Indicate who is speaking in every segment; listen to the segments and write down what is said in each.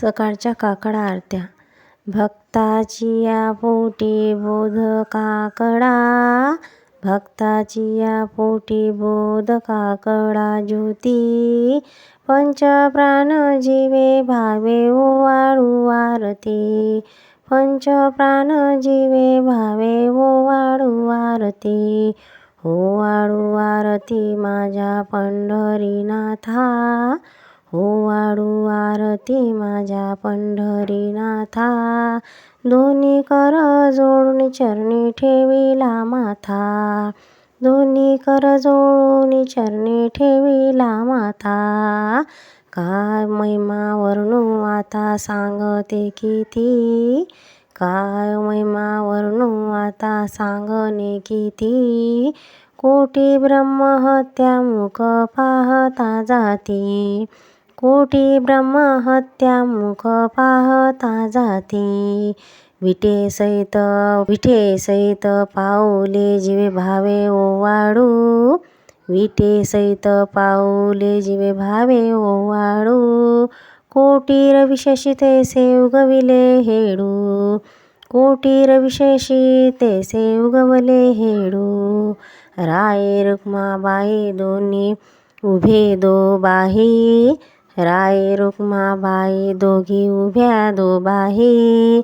Speaker 1: सकाळच्या काकडा आरत्या. भक्ताचिया पोटी बोध काकडा. भक्ताचिया पोटी बोध काकडा ज्योती. पंचप्राण जीवे भावे हो ओवाळू आरती. पंचप्राण जीवे भावे हो ओवाळू आरती. हो ओवाळू आरती माझ्या पंढरीनाथा. हो ओवाळू आरती माझ्या पंढरीनाथा. दोन्ही कर जोडून चरणी ठेविला माथा. दोन्ही कर जोडून चरणी ठेविला माथा. काय महिमा वर्णू आता सांगते किती? काय महिमा वर्णू आता सांगणे किती? कोटी ब्रह्महत्या मुख पाहता जाती. कोटी ब्रह्महत्या मुख पाहता जाती. विटे सहित विठे सहित पाऊले जीवे भावे ओवाळू विटे सहित पाऊले जीवे भावे ओवाळू कोटी रविशशी तैसे उगविले हेडू. कोटी रविशशी तैसे उगवले हेडू. राय रुक्माबाई दोन्ही उभे दो बाही. राय रुक्माबाई दोघी उभ्या दोबाही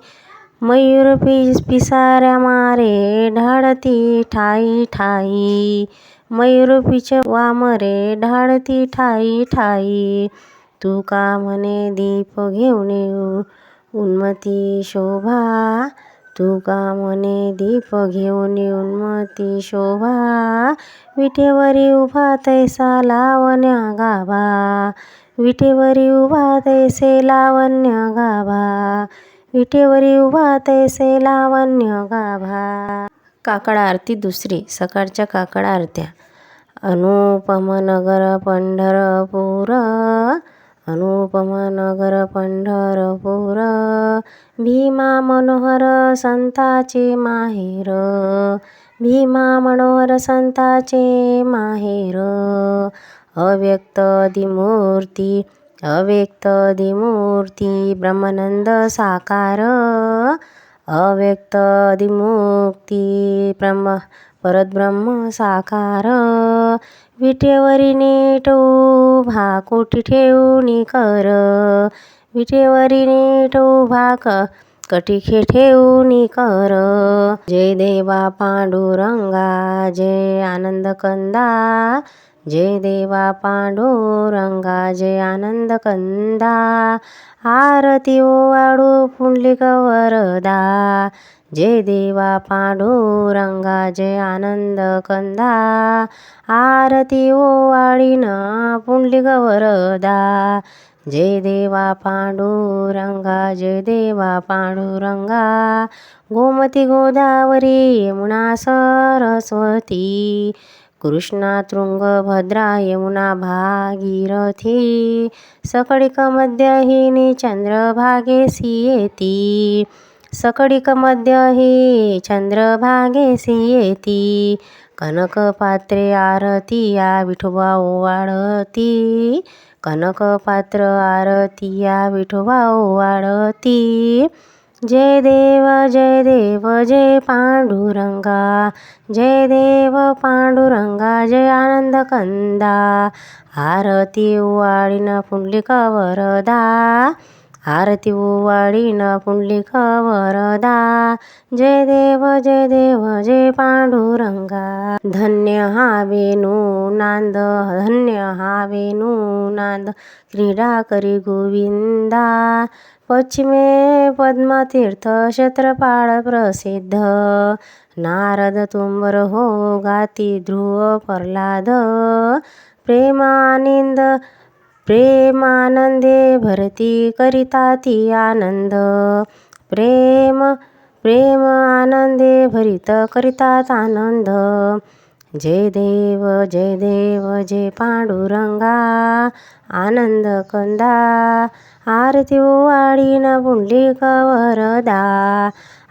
Speaker 1: मयूर पिस पिसाऱ्या मारे ढाळती ठाई ठाई. मयूर पिच वामरे ढाळती ठाई ठाई. तू का म्हणे दीप घेऊन येऊ? उन्मती शोभा. तू का म्हणे दीप घेऊन उन्मती शोभा. विठेवरी उभा तैसा लावण्या गाभा. विटेवरी उभा तैसे लावण्य गाभा. विटेवरी उभा तैसे लावण्य गाभा. काकड आरती दुसरी सकाळच्या काकड आरत्या. अनुपम नगर पंढरपूर अनुपम नगर पंढरपूर. भीमा मनोहर संताचे माहेर. भीमा मनोहर संताचे माहेर. अव्यक्त दिमूर्ती अव्यक्त दिमूर्ती ब्रह्मानंद साकार अव्यक्त दिमुक्ती ब्रह्म परतब्रह्म साकार. विटेवरी नीट उभा कोटी ठेवणी कर. विटेवरी नीट उभा क कटिखे ठेवणी कर. जय देवा पांडुरंगा जय आनंद कंदा जय देवा पांडुरंगा जय आनंद कंदा आरती ओवाडू पुंडलिक वरदा जय देवा पांडुरंगा जय आनंद कंदा आरती ओवाळीन पुंडलिक वरदा जय देवा पांडुरंगा जय देवा पांडुरंगा गोमती गोदावरी यमुना सरस्वती. कृष्णा भद्रा यमुना भागीरथी सकळिक मध्यहिनी चंद्रभागेसी सियेती सकळिक मध्यही चंद्रभागेसी येती। कनकपात्रे आरती या विठोबा ओवाळती। कनकपात्र आरती या विठोबा ओवाळती। जय देव जय देव जय पांडुरंगा जय देव पांडुरंगा जय आनंद कंदा आरती ओवाळीन पुंडलिक वरदा आरती ओवाळीन पुंडलिक वरदा जय देव जय देव जय पांडुरंगा. धन्य हा वेणू नांद धन्य हा वेणू नांद. क्रीडा करी गोविंदा. पश्चिमे पद्मतीर्थ क्षेत्रपाळ प्रसिद्ध. नारद तुंबर हो गाती ध्रुव प्रल्हाद. प्रेमानंद प्रेमानंदे भरती करिता ती आनंद. प्रेम प्रेम आनंदे भरित करितात आनंद. जय देव जय देव जय पांडुरंगा आनंद कंदा. आरती वाडीन पुंडली कवरदा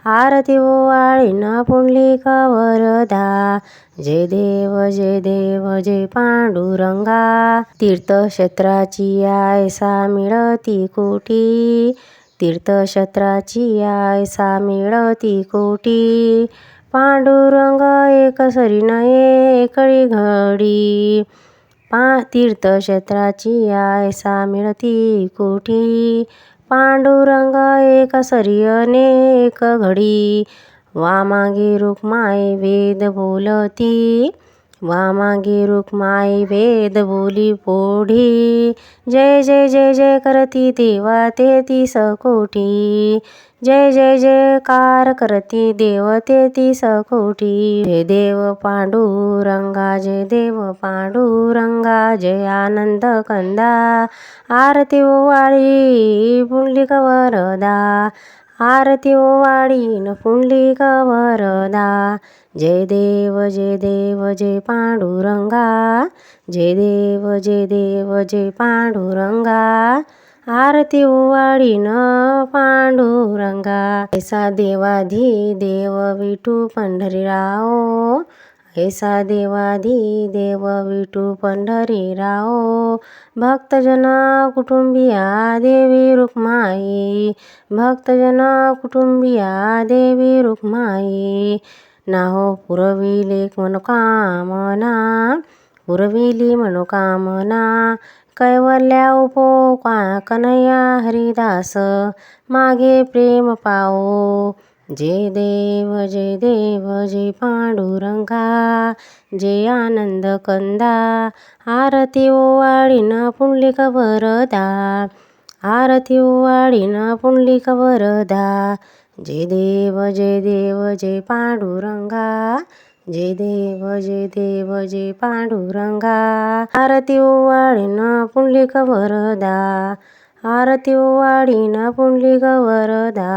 Speaker 1: आरती हो ओवाळी ना पुंडली कवरदा. जय देव जय देव जय पांडुरंगा. तीर्थक्षेत्राची आयसा मिळती कोटी. तीर्थक्षेत्राची आयसा मिळती कोटी. पांडुरंग एक सरी नये एकळी घडी. पा तीर्थक्षेत्राची आयसा मिळती कोठी पांडुरंग एक सरी घडी. वामागे रुक्माई वेद बोलती. वामांगी रुक्माई वेद बोली पोढी. जय जय जय जय करती देवा तेती सकोटी. जय जय जयकार करती देव तेती सकोटी. जय देव पांडुरंगा जय देव पांडुरंगा जय आनंद कंदा. आरती ओवाळी पुंडलिक वरदा. आरती ओवाळीन फुंडली वरदा जय देव जय देव जय पांडुरंगा. जय देव जय देव जय पांडुरंगा. आरती ओवाळीन पांडुरंगा. ऐसा देवाधी देव विठू पंढरीराओ ऐसा देवाधी देव विठू पंढरीराव भक्तजना कुटुंबिया देवी रुक्माई भक्तजना कुटुंबिया देवी रुक्माई नाहो पुरविले मनोकामना पुरविली मनोकामना कैवल्या उपो का कन्हैया हरिदास मागे प्रेम पाओ जय देव जय देव जय पांडुरंगा जय आनंद कंदा आरती ओवाळीन पुंडलिक वरदा आरती ओवाळीन पुंडलिक वरदा जय देव जय देव जय पांडुरंगा जय देव जय देव जय पांडुरंगा आरती ओवाळीन पुंडलिक वरदा आरती ओवाळीन पुंडलिक वरदा।